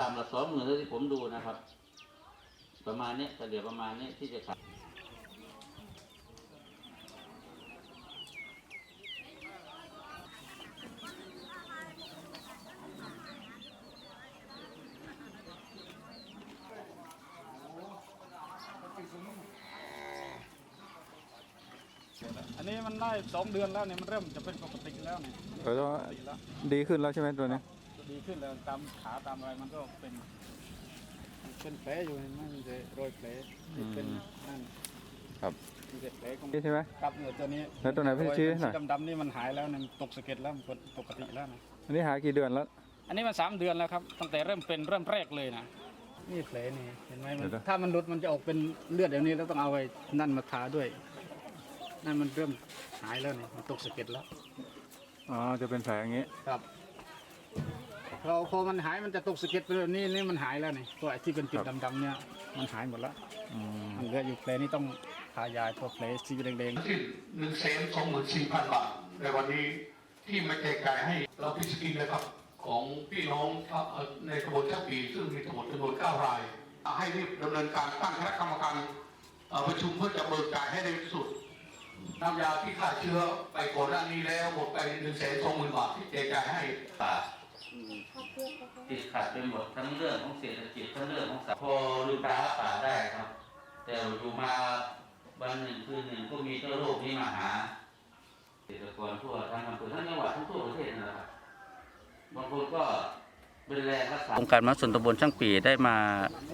ต่ำละสองหมื่นเท่าที่ผมดูนะครับ ประมาณเนี้ยเฉลี่ยประมาณเนี้ยที่จะขายอันนี้มันได้สองเดือนแล้วเนี่ยมันเริ่มจะเป็นปกติแล้วเนี่ยเออว่าปกติแล้วดีขึ้นแล้วใช่ไหมตัวนี้ ดีขึ้นแล้วตามขาตามอะไรมันก็เป็นเป็นแผลอยู่เห็นไหมมันจะรอยแผลที่เป็นนั่นครับมันจะแผลของนี่ใช่ไหมกับเนี่ยตัวนี้แล้วตัวไหนพี่ชี้หน่อยดำๆนี่มันหายแล้วเนี่ยมันตกสะเก็ดแล้วมันปกติแล้วนะอันนี้หายกี่เดือนแล้ว อันนี้มันสามเดือนแล้วครับตั้งแต่เริ่มเป็นเริ่มแรกเลยนะนี่แผลนี่เห็นไหมมันเดี๋ยวนะถ้ามันหลุดมันจะออกเป็นเลือดเดี๋ยวนี้แล้วต้องเอาไอ้นั่นมาทาด้วย นั่นมันเริ่มหายแล้วนี่มันตกสะเก็ดแล้วอ๋อจะเป็นแผลอย่างงี้ครับ พอพอมันหายมันจะตกสะเก็ดไปเลยนี่นี่มันหายแล้วนี่ตัวไอ้ที่เป็นจุดดำๆเนี่ยมันหายหมดแล้วอืมมันเหลืออยู่แผลนี่ต้องทายาตัวแผลสีแดงสิ้นหนึ่งแสนสองหมื่นสี่พันบาทในวันนี้ที่มาแจกจ่ายให้เราพิสกินนะครับ ของพี่น้องเอ่อในตำบลชักปีซึ่งมีทั้งหมดจำนวนเก้าราย ให้รีบดำเนินการตั้งคณะกรรมการเอ่อประชุมเพื่อจะเบิกจ่ายให้เร็วที่สุดน้ำยาที่ฆ่าเชื้อไปก่อนหน้านี้แล้วหมดไปหนึ่งแสนสองหมื่นบาทที่แจกจ่ายให้ป่า ติดขัดไปหมดทั้งเรื่องของเศรษฐกิจทั้งเรื่องของสังคมพอลืมตาอ้าป่าได้ครับ แต่อยู่มาวันหนึ่งคืนหนึ่งก็มีเจ้าโรคนี้มาหาเกษตรกรทั่วทั้งอำเภอทั้งจังหวัดทั้งทั่วประเทศนั่นแหละครับบางคนก็เป็นแรงรักษาองค์การมหาส่วนตำบลช่างปีได้มา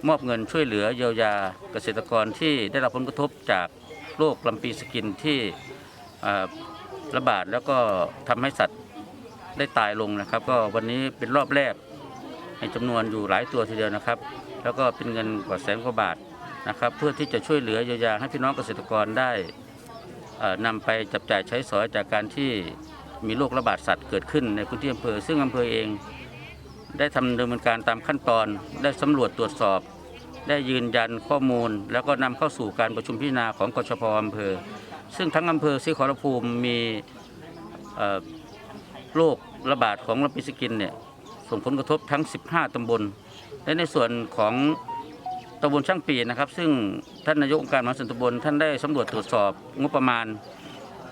มอบเงินช่วยเหลือเยียวยาเกษตรกรที่ได้รับผลกระทบจากโรคลำปีสกินที่ระบาดแล้วก็ทำให้สัตว์ ได้ตายลงนะครับ ก็วันนี้เป็นรอบแรกในจำนวนอยู่หลายตัวทีเดียวนะครับ แล้วก็เป็นเงินกว่าแสนกว่าบาทนะครับ เพื่อที่จะช่วยเหลือเยียวยาให้พี่น้องเกษตรกรได้นำไปจับจ่ายใช้สอยจากการที่มีโรคระบาดสัตว์เกิดขึ้นในพื้นที่อำเภอ ซึ่งอำเภอเอง ได้ทำดำเนินการตามขั้นตอน ได้สำรวจตรวจสอบ ได้ยืนยันข้อมูล แล้วก็นำเข้าสู่การประชุมพิจารณาของกชพอำเภอ ซึ่งทั้งอำเภอศรีขอรภูมิมี โรคระบาดของลำปีสกินเนี่ยส่งผลกระทบทั้ง 15 ตำบล และในส่วนของตำบลช่างปีนะครับ ซึ่งท่านนายกองค์การมหาส่วนตำบลท่านได้สำรวจตรวจสอบงบประมาณ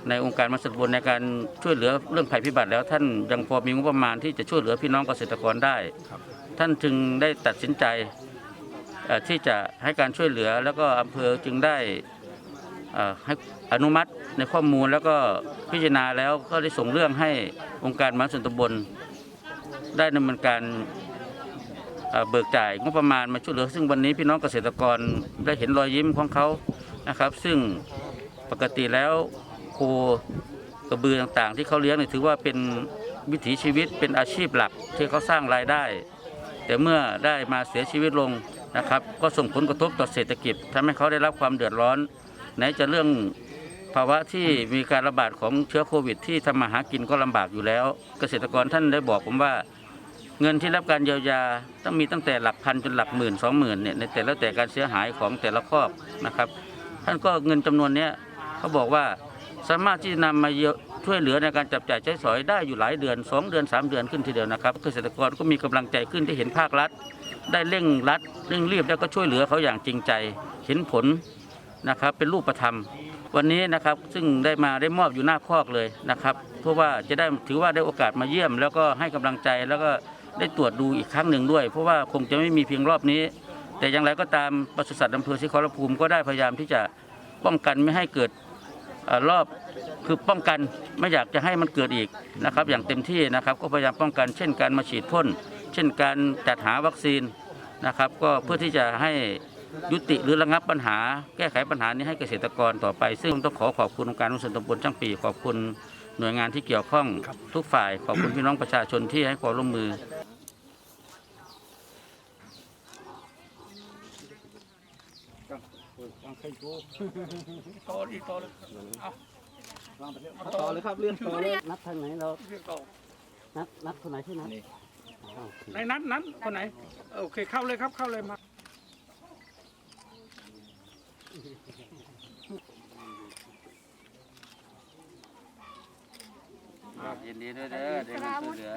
ในองค์การมหาส่วนตำบลในการช่วยเหลือเรื่องภัยพิบัติ แล้วท่านยังพอมีงบประมาณที่จะช่วยเหลือพี่น้องเกษตรกรได้ ท่านจึงได้ตัดสินใจเอ่อที่จะให้การช่วยเหลือแล้วก็อำเภอจึงได้เอ่อ ให้อนุมัติในข้อมูลแล้วก็พิจารณาแล้วก็ได้ส่งเรื่องให้องค์การมหาส่วนตำบล ได้ดำเนินการเบิกจ่ายงบประมาณมาช่วยเหลือ ซึ่งวันนี้พี่น้องเกษตรกรได้เห็นรอยยิ้มของเขานะครับ ซึ่งปกติแล้วโคกระบือต่างๆ ที่เขาเลี้ยงเนี่ยถือว่าเป็นวิถีชีวิตเป็นอาชีพหลักที่เขาสร้างรายได้ แต่เมื่อได้มาเสียชีวิตลงนะครับ ก็ส่งผลกระทบต่อเศรษฐกิจทำให้เขาได้รับความเดือดร้อน ไหนจะเรื่องภาวะที่มีการระบาดของเชื้อโควิด ที่ทำมาหากินก็ลำบากอยู่แล้ว เกษตรกรท่านได้บอกผมว่า เงินที่รับการเยียวยาต้องมีตั้งแต่หลักพันจนหลักหมื่นสองหมื่นเนี่ยในแต่ละแต่การเสียหายของแต่ละครอบนะครับ ท่านก็เงินจำนวนเนี้ยเขาบอกว่าสามารถที่จะนำมาช่วยเหลือในการจับจ่ายใช้สอยได้อยู่หลายเดือน 2 เดือน 3 เดือนขึ้นทีเดียวนะครับเกษตรกรก็มีกำลังใจขึ้นที่เห็นภาครัฐ ได้เร่งรัดเร่งรีบแล้วก็ช่วยเหลือเขาอย่างจริงใจ เห็นผล นะครับเป็นรูปธรรม วันนี้นะครับซึ่งได้มาได้มอบอยู่หน้าคอกเลยนะครับเพราะว่าจะได้ถือว่าได้โอกาสมาเยี่ยม แล้วก็ให้กำลังใจแล้วก็ได้ตรวจดูอีกครั้งหนึ่งด้วย เพราะว่าคงจะไม่มีเพียงรอบนี้ แต่อย่างไรก็ตามปศุสัตว์อำเภอศรีขอรภูมิก็ได้พยายามที่จะป้องกันไม่ให้เกิดอรอบคือป้องกันไม่อยากจะให้มันเกิดอีกนะครับ อย่างเต็มที่นะครับก็พยายามป้องกัน เช่นการมาฉีดพ่นเช่นการจัดหาวัคซีนนะครับ ก็เพื่อที่จะให้ ยุติหรือระงับปัญหา แก้ไขปัญหานี้ให้เกษตรกรต่อไป ซึ่งต้องขอขอบคุณองค์การมหาส่วนตำบลช่างปีขอบคุณหน่วยงานที่เกี่ยวข้องทุกฝ่ายขอบคุณพี่น้องประชาชนที่ให้ความร่วมมือต้องให้ดูต่ออีกต่อเลยเอาต่อเลยครับเลื่อนต่อเลยนัดทางไหนเรานัดนัดคนไหนที่นัดในนั้นนั้นคนไหนโอเคเข้าเลยครับเข้าเลยมา ยินดีด้วยเด้อเด็กเสือ